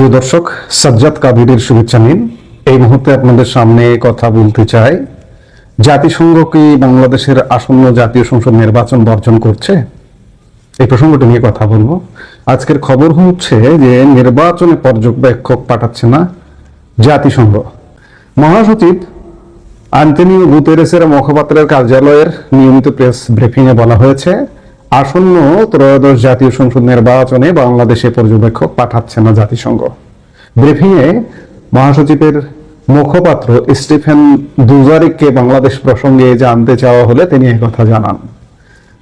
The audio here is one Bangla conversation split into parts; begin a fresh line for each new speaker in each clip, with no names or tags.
প্রিয় দর্শক, সাজ্জাদ কাবিরের শুভেচ্ছা নিন। এই মুহূর্তে আপনাদের সামনে কথা বলতে চাই। জাতিসংঘ কি বাংলাদেশের আসন্ন জাতীয় সংসদ নির্বাচন বর্জন করছে? এই প্রসঙ্গটি নিয়ে কথা বলব। আজকের খবর হচ্ছে যে নির্বাচনে পর্যবেক্ষক পাঠাচ্ছে না জাতিসংঘ। মহাসচিব আন্তনিও গুতেরেসের মুখপাত্রের কার্যালয়ের নিয়মিত প্রেস ব্রিফিংয়ে বলা হয়েছে আসন্ন ত্রয়োদশ জাতীয় সংসদ নির্বাচনে বাংলাদেশে পর্যবেক্ষক পাঠাচ্ছে না জাতিসংঘ। ব্রিফিংয়ে মহাসচিবের মুখপাত্র স্টিফেন দুজারিককে বাংলাদেশ প্রসঙ্গে জানতে চাওয়া হলে তিনি কথা জানান।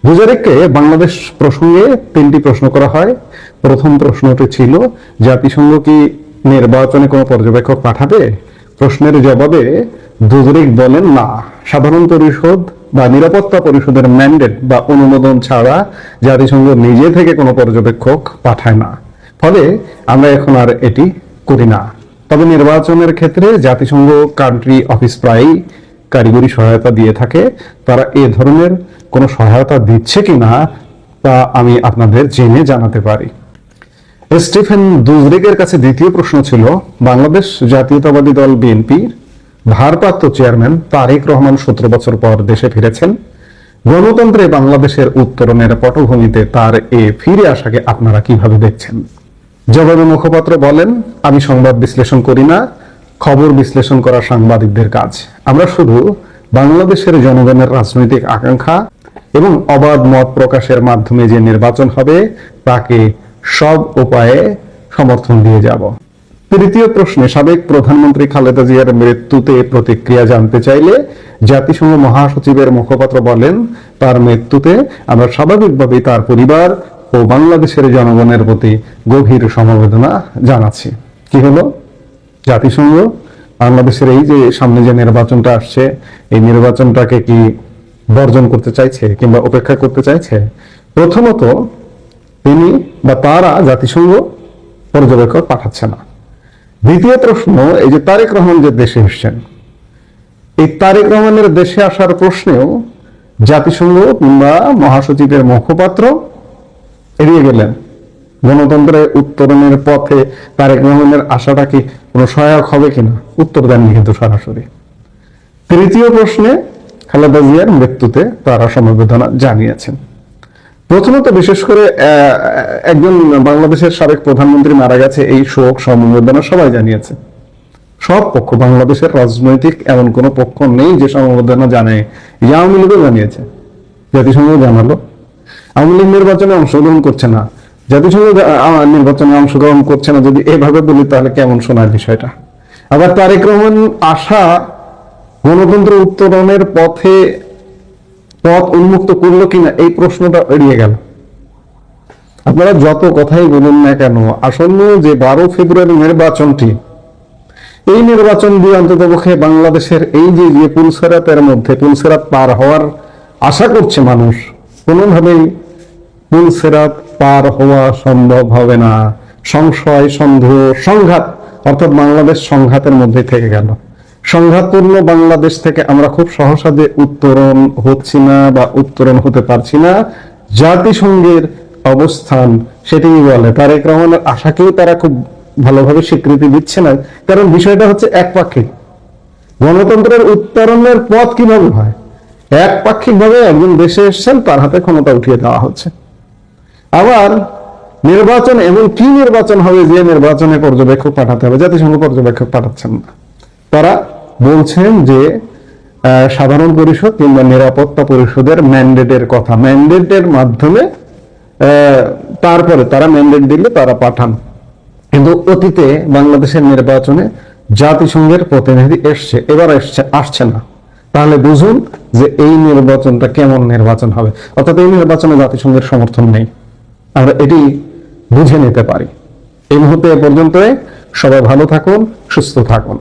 দুজারিককে বাংলাদেশ প্রসঙ্গে তিনটি প্রশ্ন করা হয়। প্রথম প্রশ্নটি ছিল, জাতিসংঘ কি নির্বাচনে কোনো পর্যবেক্ষক পাঠাবে? প্রশ্নের জবাবে দুজরিক বলেন না। সাধারণ পরিষদ বা নিরাপত্তা পরিষদের ম্যান্ডেট বা অনুমোদন ছাড়া জাতিসংঘ নিজে থেকে কোনো পর্যবেক্ষক পাঠায় না। ফলে আমরা এখন আর এটি করি না। তবে নির্বাচনের ক্ষেত্রে জাতিসংঘ কান্ট্রি অফিস প্রায়ই কারিগরি সহায়তা দিয়ে থাকে। তারা এ ধরনের কোনো সহায়তা দিচ্ছে কিনা তা আমি আপনাদের জেনে জানাতে পারি। স্টিফেন দুজরিকের কাছে দ্বিতীয় প্রশ্ন ছিল, বাংলাদেশ জাতীয়তাবাদী দল বিএনপির ভারপ্রাপ্ত চেয়ারম্যান তারেক রহমান সতেরো বছর পর দেশে ফিরেছেন। গণতন্ত্রে বাংলাদেশের উত্তরণের পটভূমিতে তার এ ফিরে আসাকে আপনারা কীভাবে দেখছেন? জবাবে মুখপাত্র বলেন, আমি সংবাদ বিশ্লেষণ করি না, খবর বিশ্লেষণ করা সাংবাদিকদের কাজ। আমরা শুধু বাংলাদেশের জনগণের রাজনৈতিক আকাঙ্ক্ষা এবং অবাধ মত প্রকাশের মাধ্যমে যে নির্বাচন হবে, তাকে সব উপায়ে সমর্থন দিয়ে যাব। তৃতীয় প্রশ্নে সাবেক প্রধানমন্ত্রী খালেদা জিয়ার মৃত্যুতে প্রতিক্রিয়া জানতে চাইলে জাতিসংঘ মহাসচিবের মুখপাত্র বলেন, তার মৃত্যুতে আমরা স্বাভাবিকভাবেই তার পরিবার ও বাংলাদেশের জনগণের প্রতি গভীর সমবেদনা জানাচ্ছি। কি হলো? জাতিসংঘ, বাংলাদেশের এই যে সামনে যে নির্বাচনটা আসছে, এই নির্বাচনটাকে কি বর্জন করতে চাইছে কিংবা উপেক্ষা করতে চাইছে? প্রথমত, তিনি বা তারা জাতিসংঘ পর্যবেক্ষক পাঠাচ্ছে না। দ্বিতীয় প্রশ্ন, এই যে তারেক রহমান যে দেশে এসছেন, এই তারেক রহমানের দেশে আসার প্রশ্নেও জাতিসংঘ কিংবা মহাসচিবের মুখপাত্র এড়িয়ে গেলেন। গণতন্ত্রের উত্তরণের পথে তারেক রহমানের আশাটা কি কোনো সহায়ক হবে কিনা? উত্তর দেননি কিন্তু সরাসরি। তৃতীয় প্রশ্নে খালেদা জিয়ার মৃত্যুতে তারা সমবেদনা জানিয়েছেন। প্রথমত বিশেষ করে একজন বাংলাদেশের সাবেক প্রধানমন্ত্রী মারা গেছে, এই শোক সমবেদনা সবাই জানিয়েছে। সব পক্ষ, বাংলাদেশের রাজনৈতিক এমন কোন পক্ষ নেই যে সমবেদনা জানে। এই আওয়ামী লীগও জানিয়েছে। জাতিসংঘ জানালো। আওয়ামী লীগ নির্বাচনে অংশগ্রহণ করছে না। জাতিসংঘ নির্বাচনে অংশগ্রহণ করছে না। যদি এভাবে বলি, তাহলে কেমন শোনায় বিষয়টা? আবার তারেক রহমান আশা গণতন্ত্র উত্তরণের পথে পথ উন্মুক্ত করল কিনা এই প্রশ্নটা এড়িয়ে গেল। আপনারা যত কথাই বলুন না কেন, আসন্ন যে বারো ফেব্রুয়ারি নির্বাচনটি, এই নির্বাচন দিয়ে অন্ততপক্ষে বাংলাদেশের এই যে যে পুলসেরাতের মধ্যে, পুলসেরাত পার হওয়ার আশা করছে মানুষ, কোনোভাবেই পুলসেরাত পার হওয়া সম্ভব হবে না। সংশয়, সন্দেহ, সংঘাত, অর্থাৎ বাংলাদেশ সংঘাতের মধ্যে থেকে গেল। সংঘাতপূর্ণ বাংলাদেশ থেকে আমরা খুব সহসাদে উত্তরণ হচ্ছি না বা উত্তরণ হতে পারছি না। জাতিসংঘের অবস্থান সেটাই বলে। তারেক রহমানের আশাকেও তারা খুব ভালোভাবে স্বীকৃতি দিচ্ছে না। কারণ বিষয়টা হচ্ছে একপাক্ষিক গণতন্ত্রের উত্তরণের পথ কীভাবে হয়? একপাক্ষিক ভাবে একজন দেশে এসছেন, তার হাতে ক্ষমতা উঠিয়ে দেওয়া হচ্ছে। আবার নির্বাচন এবং কি নির্বাচন হবে যে নির্বাচনে পর্যবেক্ষক পাঠাতে হবে? জাতিসংঘ পর্যবেক্ষক পাঠাচ্ছেন না। তারা বলছেন যে সাধারণ পরিষদ কিংবা নিরাপত্তা পরিষদের ম্যান্ডেটের কথা। ম্যান্ডেটের মাধ্যমে তারপরে তারা ম্যান্ডেট দিলে তারা পাঠান। কিন্তু অতীতে বাংলাদেশের নির্বাচনে জাতিসংঘের প্রতিনিধি এসছে, এবার এসছে, আসছে না। তাহলে বুঝুন যে এই নির্বাচনটা কেমন নির্বাচন হবে। অর্থাৎ এই নির্বাচনে জাতিসংঘের সমর্থন নেই। আমরা এটি বুঝে নিতে পারি। এই মুহূর্তে এ পর্যন্ত সবাই ভালো থাকুন, সুস্থ থাকুন।